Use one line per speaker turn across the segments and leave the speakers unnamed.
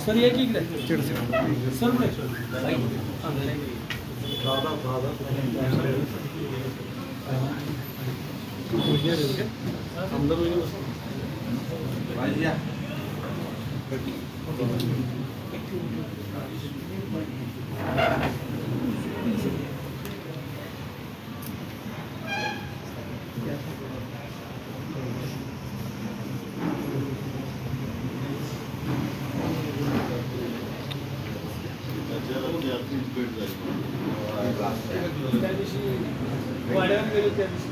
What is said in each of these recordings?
Sir ये की इकडे सर पुढे. आमदार वहिनी बसा. त्या दिवशी वाड्यावर गेलो त्या दिवशी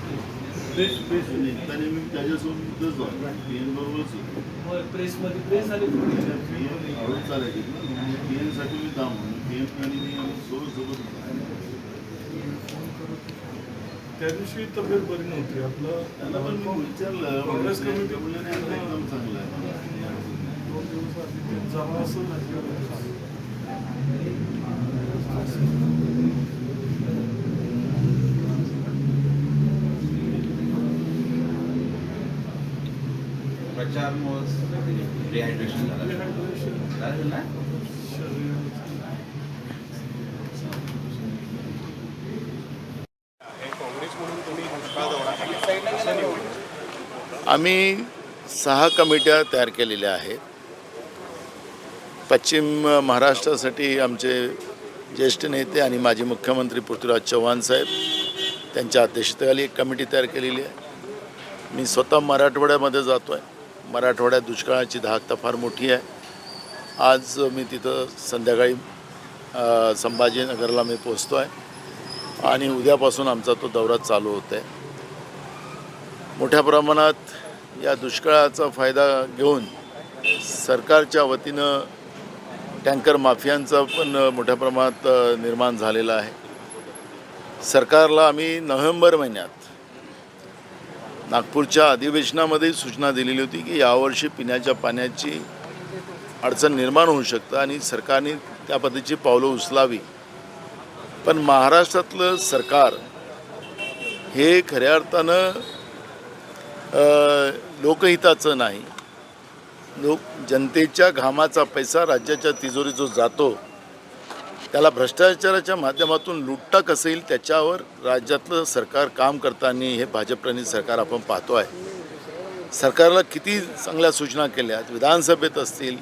प्रेस प्रेस
निघताना मी त्याच्यासोबतच जातो पीएन बरोबरच होतो.
प्रेसमध्ये प्रेस झाली होती.
पीएन हळूच चालायची ना पीएनसाठी मी थांब पीएन आणि मी सोबत.
त्या दिवशी तब्येत बरी नव्हती आपलं
त्यांना पण मी विचारलं
काँग्रेस कमिटी
बोलले नाही आता एकदम चांगलं आहे
दोन दिवस आधी ते जावं असं झालं.
प्रचार डिहायड्रेशन झालं. ना?
आम्ही सहा कमिट्या तयार केलेल्या आहेत. पश्चिम महाराष्ट्रासाठी आमचे ज्येष्ठ नेते आणि माजी मुख्यमंत्री पृथ्वीराज चव्हाण साहेब त्यांच्या अध्यक्षतेखाली एक कमिटी तयार केलेली आहे. मी स्वतः मराठवाड्यामध्ये जातो आहे मराठवाड्यात दुष्काळाची धाकता फार मोठी आहे. आज मी तिथं संध्याकाळी संभाजीनगरला मी पोचतो आहे आणि उद्यापासून आमचा तो दौरा चालू होत आहे मोठ्या प्रमाणात या दुष्काळाचा फायदा घेऊन सरकारच्या वतीनं टँकर माफियांचा पण मोठ्या प्रमाणात निर्माण झालेला आहे. सरकारला आम्ही नोव्हेंबर महिन्यात नागपूरच्या अधिवेशनामध्ये सूचना दिलेली होती की यावर्षी पिण्याच्या पाण्याची अडचण निर्माण होऊ शकतं आणि सरकारने त्या पद्धतीची पावलं उचलावी. पण महाराष्ट्रातलं सरकार हे खऱ्या अर्थानं लोकहिताचं नाही. लोक जनतेच्या घामाचा पैसा राज्याच्या तिजोरी जो जातो त्याला भ्रष्टाचाराच्या माध्यमातून लुटता कसं येईल त्याच्यावर राज्यातलं सरकार काम करताना हे भाजपप्रणित सरकार आपण पाहतो आहे. सरकारला किती चांगल्या सूचना केल्या विधानसभेत असतील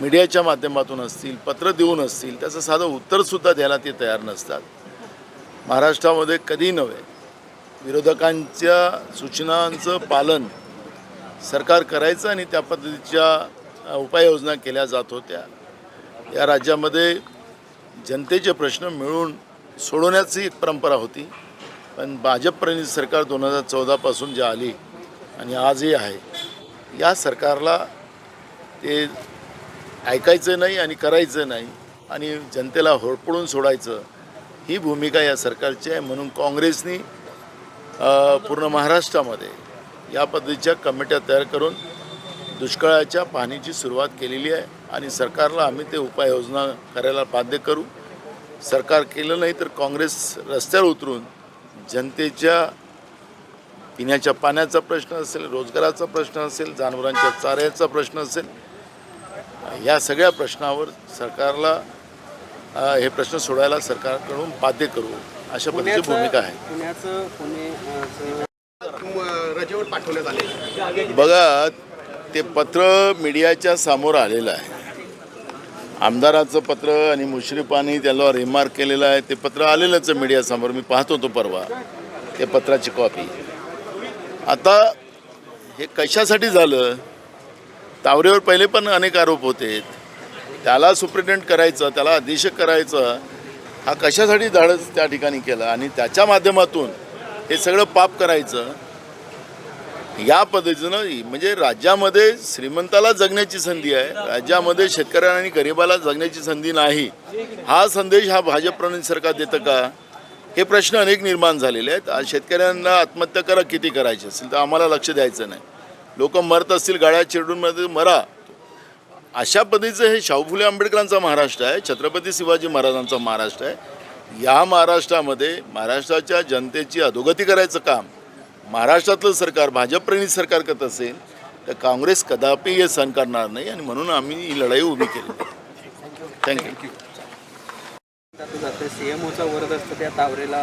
मीडियाच्या माध्यमातून असतील पत्र देऊन असतील त्याचं साधं उत्तरसुद्धा द्यायला ते तयार नसतात. महाराष्ट्रामध्ये कधी नव्हे विरोधकांच्या सूचनांचं पालन सरकार करायचं आणि त्या पद्धतीच्या उपाययोजना केल्या जात होत्या. या राज्यामध्ये जनतेचे प्रश्न मिळून सोडवण्याची एक परंपरा होती. पण भाजपप्रणित सरकार दोन हजार चौदापासून जे आली आणि आजही आहे या सरकारला ते ऐकायचं नाही आणि करायचं नाही आणि जनतेला होरपळून सोडायचं ही भूमिका या सरकारची आहे. म्हणून काँग्रेसनी पूर्ण महाराष्ट्रामध्ये या पद्धतीच्या कमिट्या तयार करून दुष्काळाच्या पाहणीची सुरुवात केलेली आहे आणि सरकारला आम्ही ते उपाययोजना करायला बाध्य करू. सरकार केलं नाही तर काँग्रेस रस्त्यावर उतरून जनतेच्या पिण्याच्या पाण्याचा प्रश्न असेल रोजगाराचा प्रश्न असेल जनावरांच्या चाऱ्याचा प्रश्न असेल या सगळ्या प्रश्नावर सरकारला हे प्रश्न सोडायला सरकारकडून बाध्य करू अशा पद्धतीची भूमिका आहे.
पुण्याचं पुणे रजेवर पाठवण्यात आले.
बघा ते पत्र मीडियाच्या समोर आलेलं आहे. आमदाराचं पत्र आणि मुश्रीफांनी त्याला रिमार्क केलेलं आहे. ते पत्र आलेलंच आहे मीडियासमोर मी पाहत होतो परवा. ते पत्राची कॉपी आता हे कशासाठी झालं? तावरेवर पहिले पण अनेक आरोप होते. त्याला सुप्रिटेंड करायचं त्याला अधीक्षक करायचं हा कशासाठी धाडस त्या ठिकाणी केला? आणि त्याच्या माध्यमातून हे सगळं पाप करायचं. या पद्धतीनं म्हणजे राज्यामध्ये श्रीमंताला जगण्याची संधी आहे. राज्यामध्ये शेतकऱ्यांना आणि गरिबाला जगण्याची संधी नाही. हा संदेश हा भाजपप्रणित सरकार देतं का? हे प्रश्न अनेक निर्माण झालेले आहेत. आज शेतकऱ्यांना आत्महत्या करा किती करायची असेल तर आम्हाला लक्ष द्यायचं नाही. लोक मरत असतील गाड्या चिरडूनमध्ये मरा. अशा पद्धतीचं हे शाहू फुले आंबेडकरांचा महाराष्ट्र आहे छत्रपती शिवाजी महाराजांचा महाराष्ट्र आहे. या महाराष्ट्रामध्ये महाराष्ट्राच्या जनतेची अधोगती करायचं काम महाराष्ट्रातलं सरकार भाजपप्रेरित सरकार करत असेल तर काँग्रेस कदापि हे सहन करणार नाही आणि म्हणून आम्ही ही लढाई उभी केली. थँक्यू
सीएमओचा वरद असतं त्या तावरेला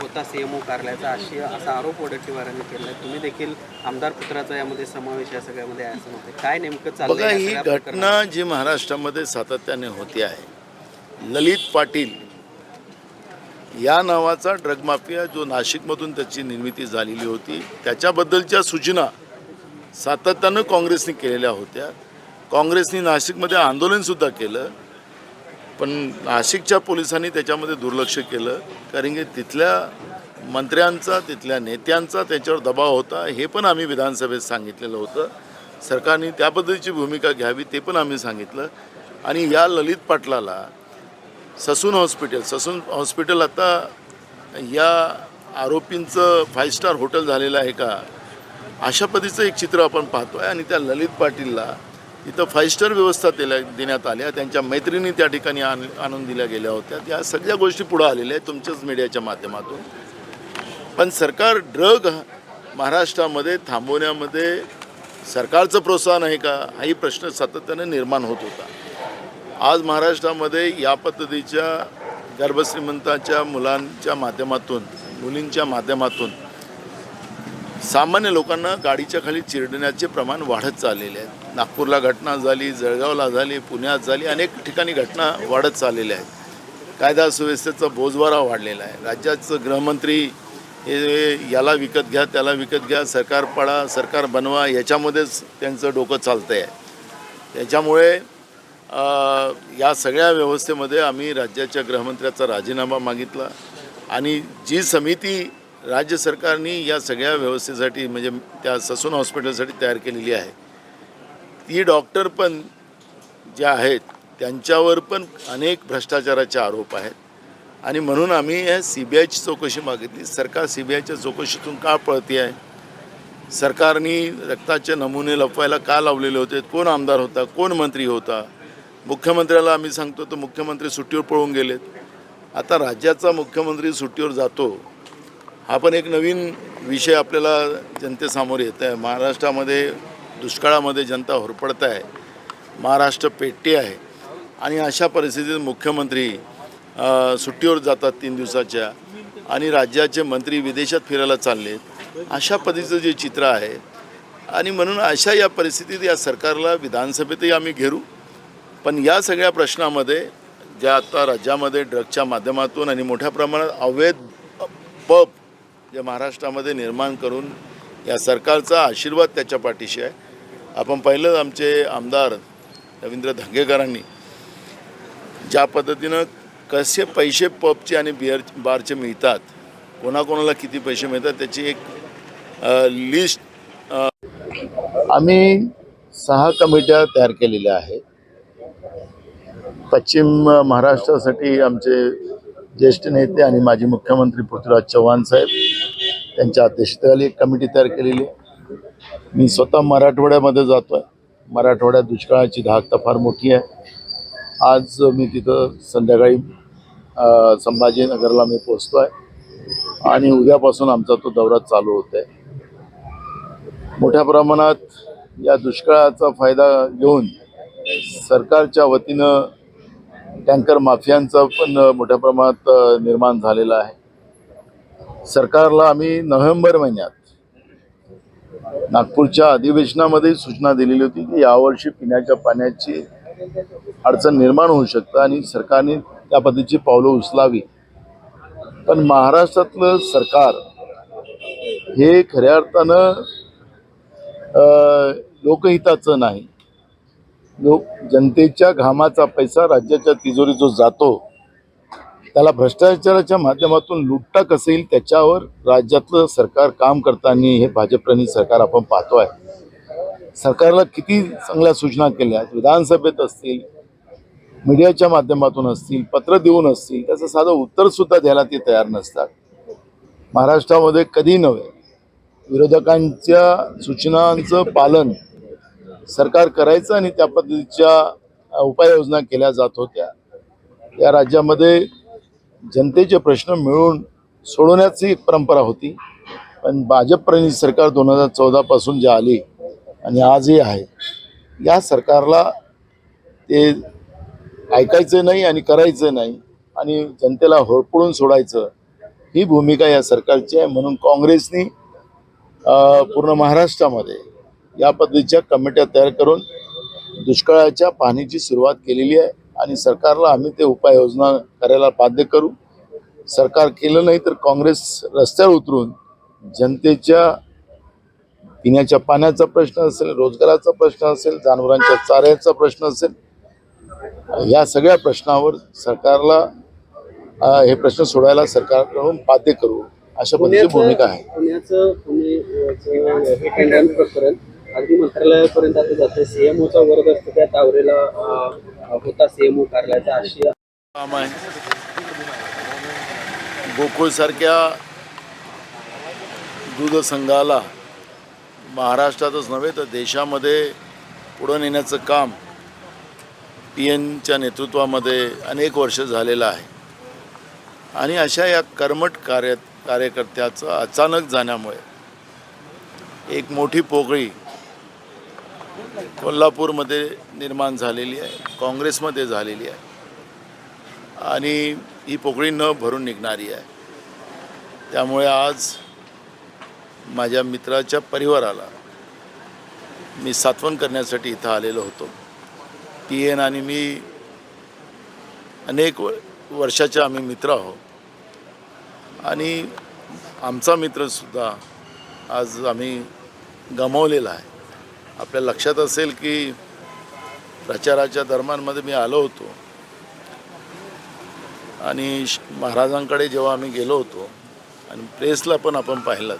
होता सीएमओ कार्यालयाचा. अशी असा आरोप वडट्टीवारांनी केला तुम्ही देखील आमदार पुत्राचा यामध्ये समावेश या सगळ्यामध्ये आहे असं म्हणते काय नेमकं या
ही? घटना जी महाराष्ट्रामध्ये सातत्याने होते आहे ललित पाटील या नावाचा ड्रग माफिया जो नाशिकमधून त्याची निर्मिती झालेली होती त्याच्याबद्दलच्या सूचना सातत्यानं काँग्रेसने केलेल्या होत्या. काँग्रेसने नाशिकमध्ये आंदोलनसुद्धा केलं पण नाशिकच्या पोलिसांनी त्याच्यामध्ये दुर्लक्ष केलं कारण की तिथल्या मंत्र्यांचा तिथल्या नेत्यांचा त्याच्यावर दबाव होता हे पण आम्ही विधानसभेत सांगितलेलं होतं. सरकारने त्याबद्दलची भूमिका घ्यावी ते पण आम्ही सांगितलं. आणि या ललित पाटलाला ससून हॉस्पिटल ससून हॉस्पिटल आता या आरोपींचं फाय स्टार हॉटेल झालेलं आहे का? अशा पद्धतीचं एक चित्र आपण पाहतो आहे आणि त्या ललित पाटीलला इथं फाय स्टार व्यवस्था दिल्या देण्यात आल्या. त्यांच्या मैत्रिणी त्या ठिकाणी आण आणून दिल्या गेल्या होत्या. या सगळ्या गोष्टी पुढं आलेल्या आहेत तुमच्याच मीडियाच्या माध्यमातून. पण सरकार ड्रग महाराष्ट्रामध्ये थांबवण्यामध्ये सरकारचं प्रोत्साहन आहे का? हाही प्रश्न सातत्याने निर्माण होत होता. आज महाराष्ट्रामध्ये या पद्धतीच्या गर्भश्रीमंताच्या मुलांच्या माध्यमातून मुलींच्या माध्यमातून सामान्य लोकांना गाडीच्या खाली चिरडण्याचे प्रमाण वाढत चाललेले आहेत. नागपूरला घटना झाली जळगावला झाली पुण्यात झाली अनेक ठिकाणी घटना वाढत चाललेल्या आहेत. कायदा सुव्यवस्थेचा बोजवारा वाढलेला आहे. राज्याचं गृहमंत्री हे याला विकत घ्या त्याला विकत घ्या सरकार पाडा सरकार बनवा याच्यामध्येच त्यांचं डोकं चालतं आहे त्याच्यामुळे या सगळ्या व्यवस्थेमध्ये आम्ही राज्याच्या गृहमंत्र्याचा राजीनामा मागितला आणि जी समिती राज्य सरकारने या सगळ्या व्यवस्थेसाठी म्हणजे त्या ससून हॉस्पिटलसाठी तयार केलेली आहे ती डॉक्टर पण जे आहेत त्यांच्यावर पण अनेक भ्रष्टाचाराचे आरोप आहेत. आणि म्हणून आम्ही या सी बी आयची चौकशी मागितली. सरकार सी बी आयच्या चौकशीतून का पळते आहे सरकारने रक्ताचे नमुने लपवायला का लावलेले होते? कोण आमदार होता? कोण मंत्री होता? मुख्यमंत्र्याला आम्ही सांगतो तर मुख्यमंत्री सुट्टीवर पळून गेलेत. आता राज्याचा मुख्यमंत्री सुट्टीवर जातो हा पण एक नवीन विषय आपल्याला जनतेसमोर येत आहे. महाराष्ट्रामध्ये दुष्काळामध्ये जनता होरपडत आहे. महाराष्ट्र पेटते आहे. आणि अशा परिस्थितीत मुख्यमंत्री सुट्टीवर जातात तीन दिवसाच्या. आणि राज्याचे मंत्री विदेशात फिरायला चाललेत. अशा पद्धतीचं जे चित्र आहे. आणि म्हणून अशा या परिस्थितीत या सरकारला विधानसभेतही आम्ही घेरू. पण या सगळ्या प्रश्नामध्ये ज्या आता राज्यामध्ये ड्रगच्या माध्यमातून आणि मोठ्या प्रमाणात अवैध पब जे महाराष्ट्रामध्ये निर्माण करून या सरकारचा आशीर्वाद त्याच्या पाठीशी आहे. आपण पहिलंच आमचे आमदार रवींद्र धंगेकरांनी ज्या पद्धतीनं कसे पैसे पबचे आणि बिअर बारचे मिळतात कोणाकोणाला किती पैसे मिळतात त्याची एक लिस्ट आम्ही सहा कमिट्या तयार केलेल्या आहेत. पश्चिम महाराष्ट्रासाठी आमचे ज्येष्ठ नेते आणि माजी मुख्यमंत्री पृथ्वीराज चव्हाण साहेब त्यांच्या अध्यक्षतेखाली एक कमिटी तयार केलेली आहे. मी स्वतः मराठवाड्यामध्ये जातो आहे मराठवाड्यात दुष्काळाची धाकता फार मोठी आहे. आज मी तिथं संध्याकाळी संभाजीनगरला मी पोचतो आहे आणि उद्यापासून आमचा तो दौरा चालू होत आहे मोठ्या प्रमाणात या दुष्काळाचा फायदा घेऊन सरकारच्या वतीनं टँकर माफियांचा पण मोठ्या प्रमाणात निर्माण झालेला आहे. सरकारला आम्ही नोव्हेंबर महिन्यात नागपूरच्या अधिवेशनामध्ये सूचना दिलेली होती की यावर्षी पिण्याच्या पाण्याची अडचण निर्माण होऊ शकतं आणि सरकारने त्या पद्धतीची पावलं उचलावी. पण महाराष्ट्रातलं सरकार हे खऱ्या अर्थानं लोकहिताचं नाही. जो जनतेच्या घामाचा पैसा राज्याच्या तिजोरी जो जातो त्याला भ्रष्टाचाराच्या माध्यमातून लुटता कसं येईल त्याच्यावर राज्यातलं सरकार काम करताना हे भाजपप्रणित सरकार आपण पाहतो आहे सरकारला किती चांगल्या सूचना केल्या आहेत विधानसभेत असतील मीडियाच्या माध्यमातून असतील पत्र देऊन असतील त्याचं साधं उत्तरसुद्धा द्यायला ते तयार नसतात. महाराष्ट्रामध्ये कधी नव्हे. विरोधकांच्या सूचनांचं पालन सरकार करायचं आणि त्या पद्धतीच्या उपाययोजना केल्या जात होत्या. या राज्यामध्ये जनतेचे प्रश्न मिळून सोडवण्याची एक परंपरा होती. पण भाजप प्रणित सरकार दोन हजार चौदापासून जे आली आणि आजही आहे या सरकारला ते ऐकायचं नाही आणि करायचं नाही आणि जनतेला होरपळून सोडायचं ही भूमिका या सरकारची आहे. म्हणून काँग्रेसनी पूर्ण महाराष्ट्रामध्ये या पद्धतीच्या कमिट्या तयार करून दुष्काळाच्या पाहणीची सुरुवात केलेली आहे आणि सरकारला आम्ही ते उपाययोजना करायला बाध्य करू. सरकार केलं नाही तर काँग्रेस रस्त्यावर उतरून जनतेच्या पिण्याच्या पाण्याचा प्रश्न असेल रोजगाराचा प्रश्न असेल जनावरांच्या चाऱ्याचा प्रश्न असेल या सगळ्या प्रश्नावर सरकारला हे प्रश्न सोडायला सरकारकडून बाध्य करू अशा पद्धतीची भूमिका आहे.
पुण्याचं अगदी मंत्रालयापर्यंत आता जाते सीएमओचा वर्ग असतो त्या तावरेला होता सीएमओ कार्यालयाचा अशी
काम आहे. गोकुळसारख्या दूध संघाला महाराष्ट्रातच नव्हे तर देशामध्ये पुढं नेण्याचं काम पी एनच्या नेतृत्वामध्ये अनेक वर्ष झालेलं आहे. आणि अशा या कर्मट कार्य कार्यकर्त्याचं अचानक जाण्यामुळे एक मोठी पोकळी कोल्हापूरमध्ये निर्माण झालेली आहे काँग्रेसमध्ये झालेली आहे. आणि ही पोकळी न भरून निघणारी आहे. त्यामुळे आज माझ्या मित्राच्या परिवाराला मी सात्वन करण्यासाठी इथं आलेलो होतो. पी एन आणि मी अनेक व वर्षाचे आम्ही मित्र आहोत. आणि आमचा मित्रसुद्धा आज आम्ही गमावलेला आहे. आपल्या लक्षात असेल की प्रचाराच्या दरम्यानमध्ये मी आलो होतो. आणि श- महाराजांकडे जेव्हा आम्ही गेलो होतो आणि प्रेसला पण आपण पाहिलं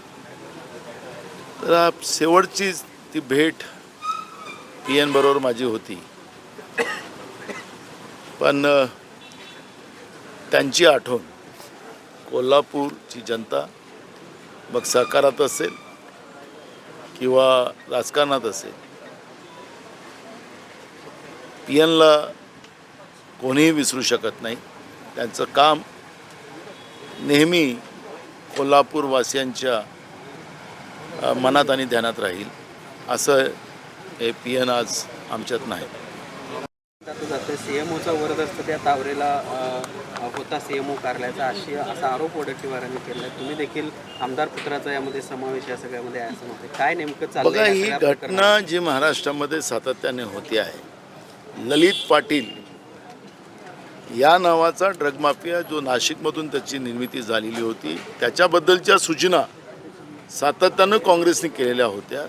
तर शेवटची ती भेट पी एन बरोबर माझी होती. पण त्यांची आठवण कोल्हापूरची जनता मग सहकारात असेल किंवा राजकारणात असेल. पी एनला कोणीही विसरू शकत नाही. त्यांचं काम नेहमी कोल्हापूरवासियांच्या मनात आणि ध्यानात राहील. असं हे पी एन आज आमच्यात नाही.
जातं जातं सीएमओचा वर्ग असतो त्या तावरेला होता सीएमओ कार्यालयाचा अशी असा आरोप वडट्टीवारांनी केला तुम्ही देखील आमदार पुत्राचा यामध्ये समावेश या सगळ्यामध्ये आहे असं म्हणते. काय नेमकं
बघा
या
ही घटना? जी महाराष्ट्रामध्ये सातत्याने होती आहे ललित पाटील या नावाचा ड्रग माफिया जो नाशिकमधून त्याची निर्मिती झालेली होती त्याच्याबद्दलच्या सूचना सातत्यानं काँग्रेसने केलेल्या होत्या.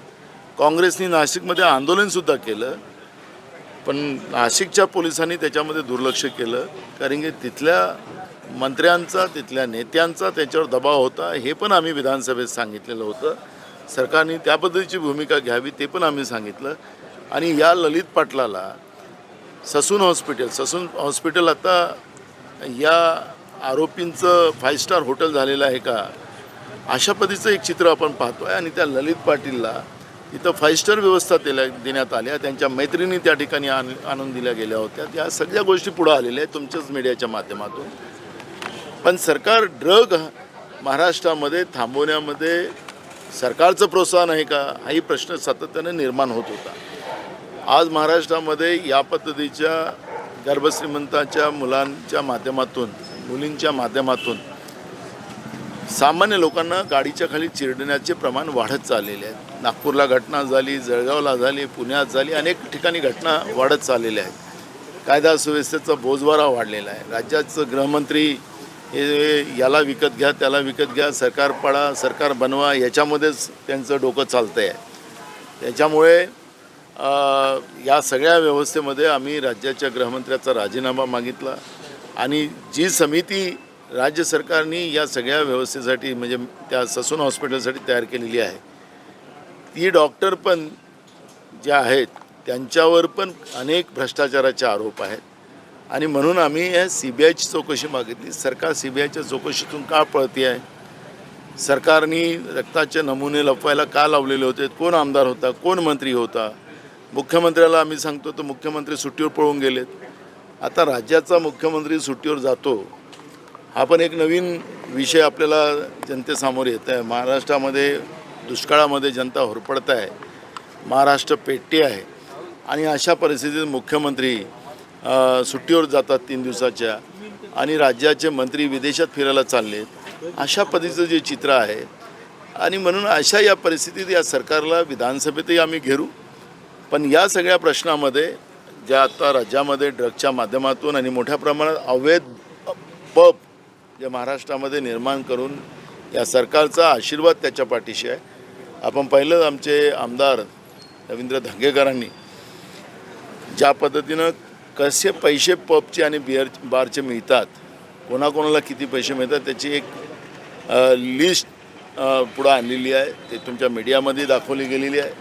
काँग्रेसने नाशिकमध्ये आंदोलनसुद्धा केलं. पण नाशिकच्या पोलिसांनी त्याच्यामध्ये दुर्लक्ष केलं कारण की तिथल्या मंत्र्यांचा तिथल्या नेत्यांचा त्याच्यावर दबाव होता हे पण आम्ही विधानसभेत सांगितलेलं होतं. सरकारने त्या पद्धतीची भूमिका घ्यावी ते पण आम्ही सांगितलं. आणि या ललित पाटलाला ससून हॉस्पिटल ससून हॉस्पिटल आता या आरोपींचं फाईव्ह स्टार हॉटेल झालेलं आहे का? अशा पद्धतीचं एक चित्र आपण पाहतो आहे आणि त्या ललित पाटीलला इथं फाईव्ह स्टार व्यवस्था दिल्या देण्यात आल्या. त्यांच्या मैत्रिणी त्या ठिकाणी आण आणून दिल्या गेल्या होत्या. त्या सगळ्या गोष्टी पुढं आलेल्या आहेत तुमच्याच मीडियाच्या माध्यमातून. पण सरकार ड्रग महाराष्ट्रामध्ये थांबवण्यामध्ये सरकारचं प्रोत्साहन आहे का? हाही प्रश्न सातत्याने निर्माण होत होता. आज महाराष्ट्रामध्ये या पद्धतीच्या गर्भश्रीमंताच्या मुलांच्या माध्यमातून मुलींच्या माध्यमातून सामान्य लोकांना गाडीच्या खाली चिरडण्याचे प्रमाण वाढत चाललेले आहे नागपूरला घटना झाली जळगावला झाली पुण्यात झाली अनेक ठिकाणी घटना वाढत चाललेल्या आहेत. कायदा सुव्यवस्थेचा बोजवारा वाढलेला आहे. राज्याचं गृहमंत्री हे याला विकत घ्या त्याला विकत घ्या सरकार पाडा सरकार बनवा याच्यामध्येच त्यांचं डोकं चालतं आहे त्याच्यामुळे या सगळ्या व्यवस्थेमध्ये आम्ही राज्याच्या गृहमंत्र्याचा राजीनामा मागितला आणि जी समिती राज्य सरकारने या सगळ्या व्यवस्थेसाठी म्हणजे त्या ससून हॉस्पिटलसाठी तयार केलेली आहे ती डॉक्टर पण जे आहेत त्यांच्यावर पण अनेक भ्रष्टाचाराचे आरोप आहेत. आणि म्हणून आम्ही या सी बी आयची चौकशी मागितली. सरकार सी बी आयच्या चौकशीतून का पळते आहे? सरकारने रक्ताचे नमुने लपवायला का लावलेले होते? कोण आमदार होता? कोण मंत्री होता? मुख्यमंत्र्याला आम्ही सांगतो तर मुख्यमंत्री सुट्टीवर पळून गेलेत. आता राज्याचा मुख्यमंत्री सुट्टीवर जातो हा पण एक नवीन विषय आपल्याला जनतेसमोर येत आहे. महाराष्ट्रामध्ये दुष्काळामध्ये जनता होरपडत आहे. महाराष्ट्र पेटते आहे. आणि अशा परिस्थितीत मुख्यमंत्री सुट्टीवर जातात तीन दिवसाच्या आणि राज्याचे मंत्री विदेशात फिरायला चाललेत. अशा पद्धतीचं जे चित्र आहे. आणि म्हणून अशा या परिस्थितीत या सरकारला विधानसभेतही आम्ही घेरू. पण या सगळ्या प्रश्नामध्ये ज्या आता राज्यामध्ये ड्रगच्या माध्यमातून आणि मोठ्या प्रमाणात अवैध पब जे महाराष्ट्रामध्ये निर्माण करून या सरकारचा आशीर्वाद त्याच्या पाठीशी आहे. आपण पाहिलं आमचे आमदार रवींद्र धंगेकरांनी ज्या पद्धतीनं कसे पैसे पबचे आणि बिअर बारचे मिळतात कोणाकोणाला किती पैसे मिळतात त्याची एक लिस्ट पुढं आणलेली आहे. ते तुमच्या मीडियामध्ये दाखवली गेलेली आहे.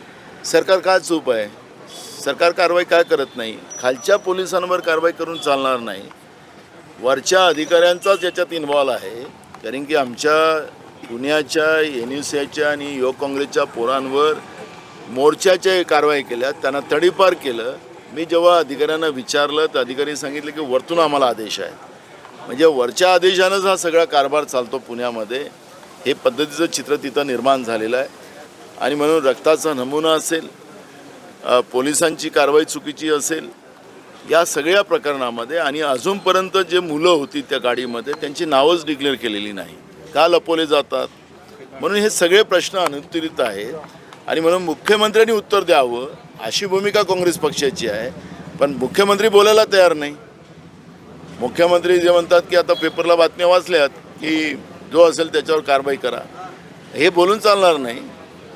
सरकार काय चूप आहे? सरकार कारवाई काय करत नाही? खालच्या पोलिसांवर कारवाई करून चालणार नाही. वरच्या अधिकाऱ्यांचाच याच्यात इन्व्हॉल्व आहे. कारण की आमच्या पुण्याच्या एन यू सी आणि युवक काँग्रेसच्या पोरांवर मोर्चाच्या कारवाई केल्या. त्यांना तडीपार केलं. मी जेव्हा अधिकाऱ्यांना विचारलं तर अधिकारी सांगितलं की वरतून आम्हाला आदेश आहे म्हणजे वरच्या आदेशानंच हा सगळा कारभार चालतो पुण्यामध्ये. हे पद्धतीचं चित्र तिथं निर्माण झालेलं आहे. आणि म्हणून रक्ताचा नमुना असेल पोलिसांची कारवाई चुकीची असेल या सगळ्या प्रकरणामध्ये आणि अजूनपर्यंत जे मुलं होती त्या गाडीमध्ये त्यांची नावच डिक्लेअर केलेली नाही. का लपवले जातात? म्हणून हे सगळे प्रश्न अनुत्तरित आहेत. आणि म्हणून मुख्यमंत्र्यांनी उत्तर द्यावं अशी भूमिका काँग्रेस पक्षाची आहे. पण मुख्यमंत्री बोलायला तयार नाही. मुख्यमंत्री जे म्हणतात की आता पेपरला बातम्या वाचल्यात की जो असेल त्याच्यावर कारवाई करा. हे बोलून चालणार नाही.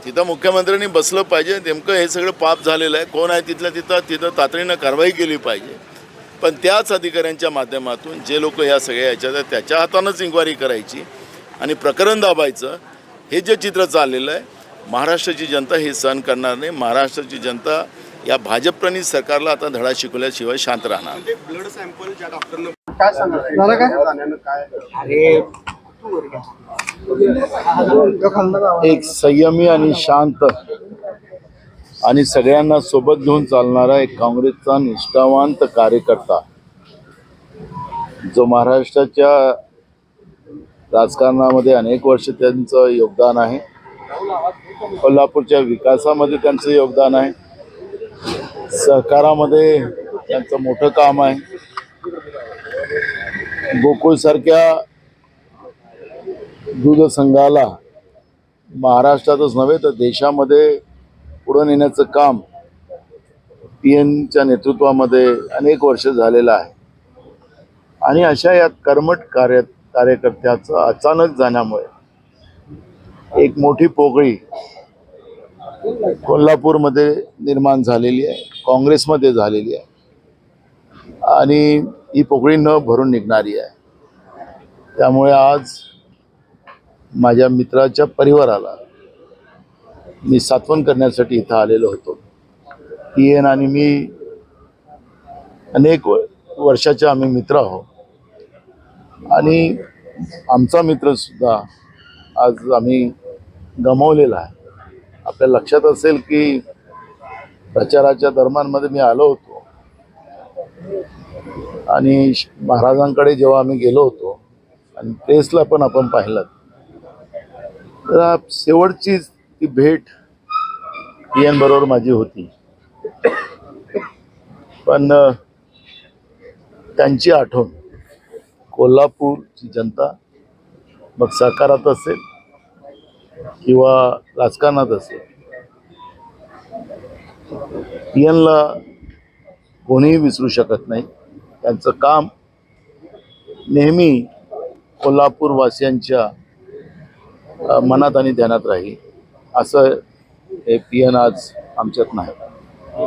तिथं मुख्यमंत्र्यांनी बसलं पाहिजे. नेमकं हे सगळं पाप झालेलं आहे. कोण आहे तिथल्या तिथं? तिथं तातडीनं कारवाई केली पाहिजे. पण त्याच अधिकाऱ्यांच्या माध्यमातून जे लोक या सगळ्या याच्यात त्याच्या हातानंच इन्क्वायरी करायची. आणि प्रकरण दाबायचं हे जे चित्र चाललेलं आहे महाराष्ट्राची जनता हे सहन करणार नाही. महाराष्ट्राची जनता या भाजपप्रणित सरकारला आता धडा शिकवल्याशिवाय शांत राहणार नाही.
ब्लड सॅम्पल ज्या डॉक्टरनं
काय सांगा
काय?
एक संयमी आणि शांत आणि सगळ्यांना सोबत घेऊन चालणारा एक काँग्रेसचा निष्ठावंत कार्यकर्ता जो महाराष्ट्राच्या राजकारणामध्ये अनेक वर्ष त्यांचं योगदान आहे. कोल्हापूरच्या विकासामध्ये त्यांचं योगदान आहे. सहकारामध्ये त्यांचं मोठं काम आहे. गोकुळसारख्या दूध संघाला महाराष्ट्रातच नव्हे तर देशामध्ये पुढं नेण्याचं काम पी एनच्या नेतृत्वामध्ये अनेक वर्ष झालेलं आहे. आणि अशा या कर्मट कार्यात कार्यकर्त्याचं अचानक जाण्यामुळे एक मोठी पोकळी कोल्हापूरमध्ये निर्माण झालेली आहे काँग्रेसमध्ये झालेली आहे. आणि ही पोकळी न भरून निघणारी आहे. त्यामुळे आज माझ्या मित्राच्या परिवाराला मी सात्वन करण्यासाठी इथं आलेलो होतो. टी एन आणि मी अनेक वर्षाचे आम्ही मित्र आहोत. आणि आमचा मित्रसुद्धा आज आम्ही गमावलेला आहे. आपल्या लक्षात असेल की प्रचाराच्या दरम्यानमध्ये मी आलो होतो. आणि महाराजांकडे जेव्हा आम्ही गेलो होतो आणि प्रेसला पण आपण पाहिलं. तर शेवटची ती भेट पी एन बरोबर माझी होती. पण त्यांची आठवण कोल्हापूरची जनता मग सहकारात असेल किंवा राजकारणात असेल? पी एनला कोणीही विसरू शकत नाही. त्यांचं काम नेहमी कोल्हापूरवासियांच्या मनात आणि ध्यानात राहील. असं हे पी एन आज आमच्यात नाही.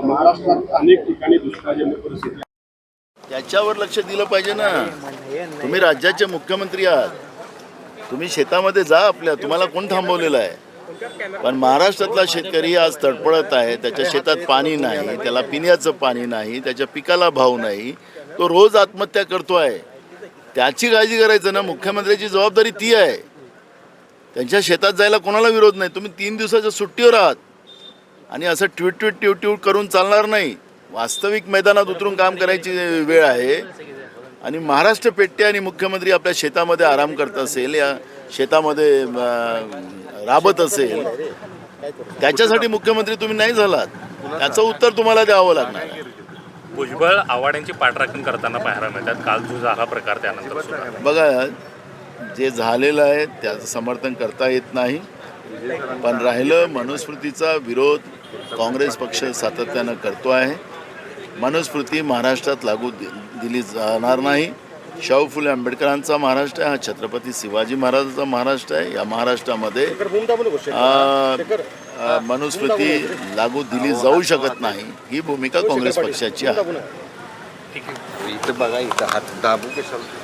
महाराष्ट्रात अनेक ठिकाणी दुष्काळजन्य परिस्थिती
त्याच्यावर लक्ष दिलं पाहिजे ना. तुम्ही राज्याचे मुख्यमंत्री आहात. तुम्ही शेतामध्ये जा आपल्या. तुम्हाला कोण थांबवलेलं आहे? पण महाराष्ट्रातला शेतकरी आज तडपडत आहे. त्याच्या शेतात पाणी नाही त्याला पिण्याचं पाणी नाही त्याच्या पिकाला भाव नाही. तो रोज आत्महत्या करतो आहे. त्याची काळजी करायचं ना. मुख्यमंत्र्याची जबाबदारी ती आहे. त्यांच्या शेतात जायला कोणाला विरोध नाही. तुम्ही तीन दिवसाच्या सुट्टीवर आहात. आणि असं ट्विट ट्विट ट्यूट ट्यूट करून चालणार नाही. वास्तविक मैदानात उतरून काम करायची वेळ आहे. आणि महाराष्ट्र पेटते आणि मुख्यमंत्री आपल्या शेतामध्ये आराम करत असेल या शेतामध्ये राबत असेल त्याच्यासाठी मुख्यमंत्री तुम्ही नाही झालात. त्याचं उत्तर तुम्हाला द्यावं लागणार.
भुजबळ आव्हाडांची पाठराखण करताना पाहायला मिळतात. काल जो झाला प्रकार त्यानंतर
बघा जे झालेलं आहे त्याचं समर्थन करता येत नाही. पण राहिलं मनुस्मृतीचा विरोध काँग्रेस पक्ष सातत्यानं करतो आहे. मनुस्मृती महाराष्ट्रात लागू दि दिली जाणार नाही. शाहू फुले आंबेडकरांचा महाराष्ट्र आहे हा छत्रपती शिवाजी महाराजांचा महाराष्ट्र आहे. या महाराष्ट्रामध्ये मनुस्मृती लागू दिली जाऊ शकत नाही. ही भूमिका काँग्रेस पक्षाची आहे.
इथं बघा इथं हात दाबू कशाला?